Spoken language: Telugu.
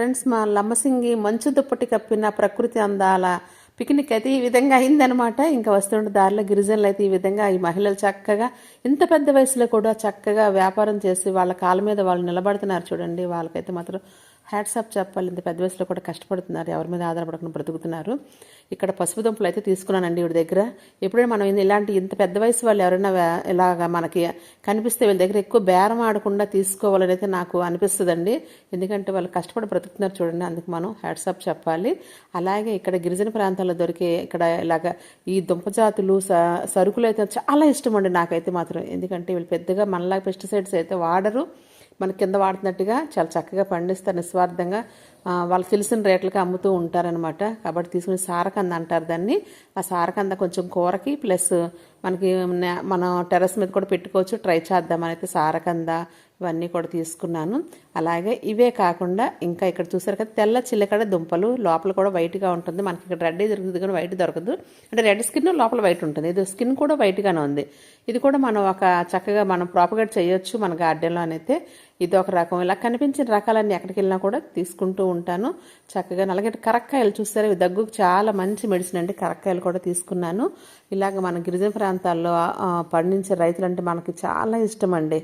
ఫ్రెండ్స్ మా లమ్మసింగి మంచు దుప్పటి కప్పిన ప్రకృతి అందాల పిక్నిక్ అయితే ఈ విధంగా అయిందనమాట ఇంకా వస్తుండే దారిలో గిరిజనులు అయితే ఈ విధంగా ఈ మహిళలు చక్కగా ఇంత పెద్ద వయసులో కూడా చక్కగా వ్యాపారం చేసి వాళ్ళ కాళ్ళ మీద వాళ్ళు నిలబడుతున్నారు చూడండి. వాళ్ళకైతే మాత్రం హ్యాట్సాప్ చెప్పాలి. ఇంత పెద్ద వయసులో కూడా కష్టపడుతున్నారు. ఎవరి మీద ఆధారపడకుండా బ్రతుకుతున్నారు. ఇక్కడ పసుపు దుంపలు అయితే తీసుకున్నానండి వీడి దగ్గర. ఎప్పుడైనా మనం ఇలాంటి ఇంత పెద్ద వయసు వాళ్ళు ఎవరైనా ఇలాగా మనకి కనిపిస్తే వీళ్ళ దగ్గర ఎక్కువ బేరం ఆడకుండా తీసుకోవాలని అయితే నాకు అనిపిస్తుందండి. ఎందుకంటే వాళ్ళు కష్టపడి బ్రతుకుతున్నారు చూడండి. అందుకు మనం హ్యాట్సాప్ చెప్పాలి. అలాగే ఇక్కడ గిరిజన ప్రాంతాల్లో దొరికే ఇక్కడ ఇలాగ ఈ దుంప జాతులు స- సరుకులు అయితే చాలా ఇష్టం అండి నాకైతే మాత్రం. ఎందుకంటే వీళ్ళు పెద్దగా మనలాగా పెస్టిసైడ్స్ అయితే వాడరు. మన కింద వాడుతున్నట్టుగా చాలా చక్కగా పండిస్తారు. నిస్వార్థంగా వాళ్ళకి తెలిసిన రేట్లకి అమ్ముతూ ఉంటారనమాట కాబట్టి తీసుకుని సారకంద అంటారు దాన్ని. ఆ సారకంద కొంచెం కూరకి ప్లస్ మనకి నే- మనం టెర్రస్ మీద కూడా పెట్టుకోవచ్చు. ట్రై చేద్దామని అయితే సారకంద ఇవన్నీ కూడా తీసుకున్నాను. అలాగే ఇవే కాకుండా ఇంకా ఇక్కడ చూసారు కదా తెల్ల చిల్లకడ దుంపలు లోపల కూడా వైట్గా ఉంటుంది. మనకి ఇక్కడ రెడ్ దొరుకుతుంది కానీ వైట్ దొరకదు. అంటే రెడ్ స్కిన్ లోపల వైట్ ఉంటుంది. ఇది స్కిన్ కూడా వైట్గానే ఉంది. ఇది కూడా మనం ఒక చక్కగా మనం ప్రాపగేట్ చేయొచ్చు మన గార్డెన్లో అయితే. ఇది ఒక రకం. ఇలా కనిపించిన రకాలన్నీ ఎక్కడికి వెళ్ళినా కూడా తీసుకుంటూ ఉంటాను. చక్కగా అలాగే కరక్కాయలు చూస్తారు ఇవి దగ్గుకు చాలా మంచి మెడిసిన్ అండి. కరక్కాయలు కూడా తీసుకున్నాను. ఇలాగ మన గిరిజన ప్రాంతాల్లో పండించే రైతులంటే మనకి చాలా ఇష్టం అండి.